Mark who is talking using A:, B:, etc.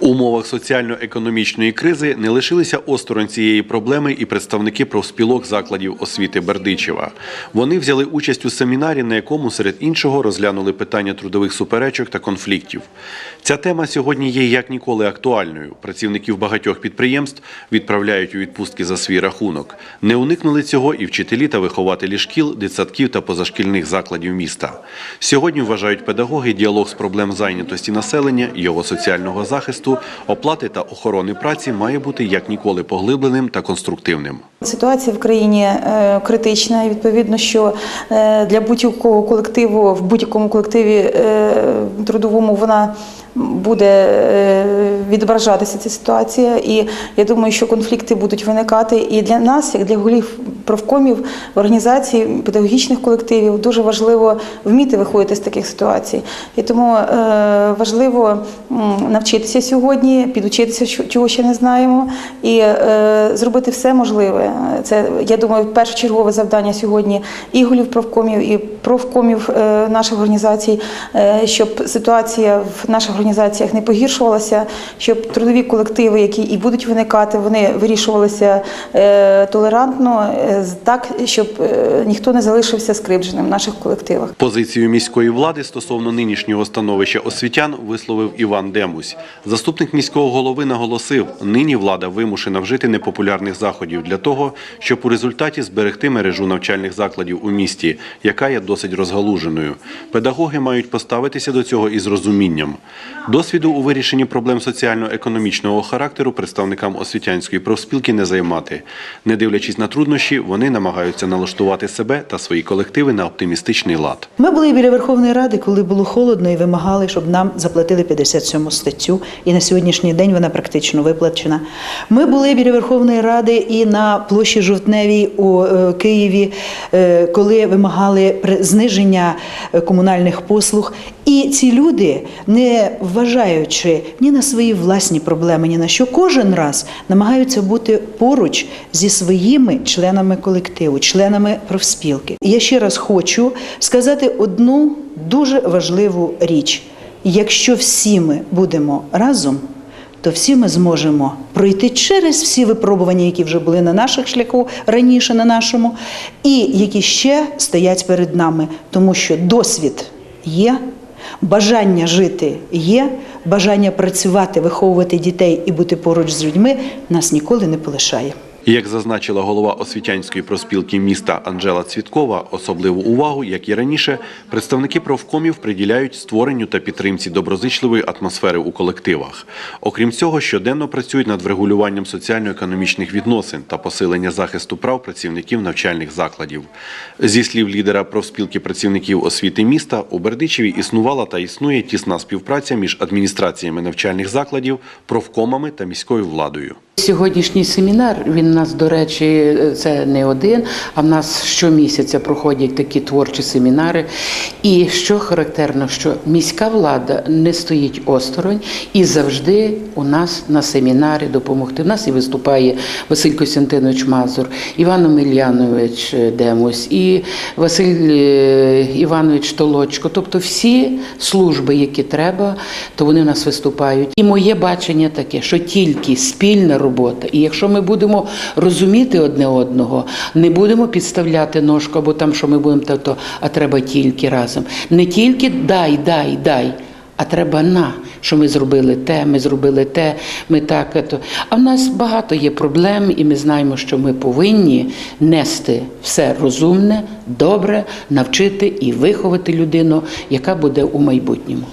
A: В умовах соціально-економічної кризи не лишилися осторонь цієї проблеми і представники профспілок закладів освіти Бердичева. Вони взяли участь у семінарі, на якому серед іншого розглянули питання трудових суперечок та конфліктів. Ця тема сьогодні є як ніколи актуальною. Працівників багатьох підприємств відправляють у відпустки за свій рахунок. Не уникнули цього і вчителі та вихователі шкіл, дитсадків та позашкільних закладів міста. Сьогодні вважають педагоги діалог з проблем зайнятості населення, його соціального захисту, оплати та охорони праці має бути як ніколи поглибленим та конструктивним.
B: Ситуація в країні е, критична. і Відповідно, що е, для будь-якого колективу в будь-якому колективі е, трудовому вона буде е, відображатися ця ситуація. І я думаю, що конфлікти будуть виникати. І для нас, як для голів профкомів, організацій, педагогічних колективів, дуже важливо вміти виходити з таких ситуацій. І тому е, важливо навчитися сьогодні, підучитися, чого ще не знаємо, і е, зробити все можливе. Це я думаю, першочергове завдання сьогодні і голів профкомів, і профкомів е, наших організацій, е, щоб ситуація в наших організаціях не погіршувалася, щоб трудові колективи, які і будуть виникати, вони вирішувалися е, толерантно, так, щоб ніхто не залишився скривдженим в наших колективах.
A: Позицію міської влади стосовно нинішнього становища освітян висловив Іван Демусь. Заступник міського голови наголосив, нині влада вимушена вжити непопулярних заходів для того, щоб у результаті зберегти мережу навчальних закладів у місті, яка є досить розгалуженою. Педагоги мають поставитися до цього із розумінням. Досвіду у вирішенні проблем соціально-економічного характеру представникам освітянської профспілки не займати. Не дивлячись на труднощі, вони намагаються налаштувати себе та свої колективи на оптимістичний лад.
C: Ми були біля Верховної Ради, коли було холодно, і вимагали, щоб нам заплатили 57 статтю. І на сьогоднішній день вона практично виплачена. Ми були біля Верховної Ради і на площі Жовтневій у е, Києві, е, коли вимагали зниження е, комунальних послуг. І ці люди, не вважаючи ні на свої власні проблеми, ні на що, кожен раз намагаються бути поруч зі своїми членами колективу, членами профспілки. Я ще раз хочу сказати одну дуже важливу річ: якщо всі ми будемо разом. То всі ми зможемо пройти через всі випробування, які вже були на наших шляху раніше, на нашому, і які ще стоять перед нами, тому що досвід є, бажання жити є, бажання працювати, виховувати дітей і бути поруч з людьми нас ніколи не полишає.
A: Як зазначила голова освітянської проспілки міста Анжела Цвіткова, особливу увагу, як і раніше, представники профкомів приділяють створенню та підтримці доброзичливої атмосфери у колективах. Окрім цього, щоденно працюють над врегулюванням соціально-економічних відносин та посилення захисту прав працівників навчальних закладів. Зі слів лідера профспілки працівників освіти міста, у Бердичеві існувала та існує тісна співпраця між адміністраціями навчальних закладів, профкомами та міською владою.
D: Сьогоднішній семінар він у нас, до речі, це не один, а в нас щомісяця проходять такі творчі семінари. І що характерно, що міська влада не стоїть осторонь і завжди у нас на семінарі допомогти. У нас і виступає Василь Костянтинович Мазур, Іван Омельянович Демось, і Василь е, Іванович Толочко. Тобто всі служби, які треба, то вони у нас виступають. І моє бачення таке, що тільки спільна робота, і якщо ми будемо розуміти одне одного, не будемо підставляти ножку або там, що ми будемо то, то, а треба тільки разом. Не тільки дай, дай, дай. А треба на, що ми зробили те, ми зробили те, ми так. То. А в нас багато є проблем, і ми знаємо, що ми повинні нести все розумне, добре, навчити і виховати людину, яка буде у майбутньому.